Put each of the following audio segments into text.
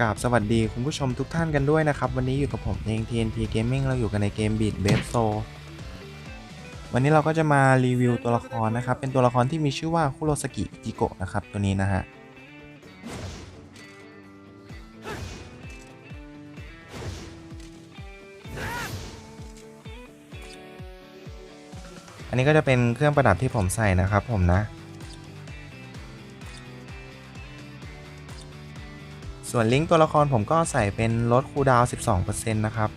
กราบสวัสดีคุณผู้ชมทุกท่านกันด้วยนะครับ วันนี้อยู่กับผมเอง TNP Gaming เราอยู่กันในเกม Beat b a s e Soul วันนี้เราก็จะมารีวิวตัวละครนะครับ เป็นตัวละครที่มีชื่อว่าคุโรสกิจิโกะนะครับ ตัวนี้นะฮะอันนี้ก็จะเป็นเครื่องประดับที่ผมใส่นะครับผมนะ ส่วนลิงก์ตัวละครผมก็ใส่เป็นลดคูดาว 12%นะครับ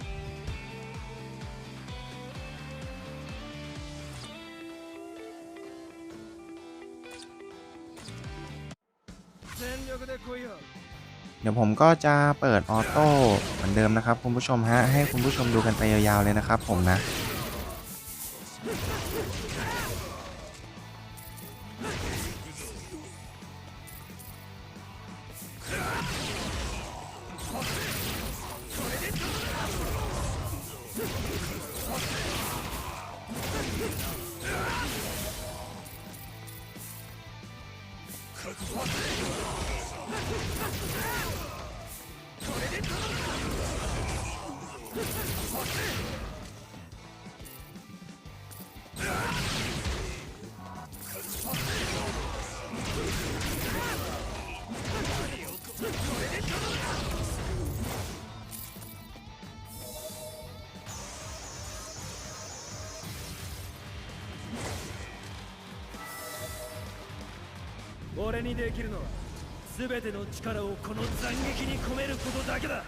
เดี๋ยวผมก็จะเปิดออโต้เหมือนเดิมนะครับคุณผู้ชมฮะ ให้คุณผู้ชมดูกันไปยาวๆเลยนะครับผมนะ これで俺にできるのは全ての力をこの斬撃に込めることだけだ。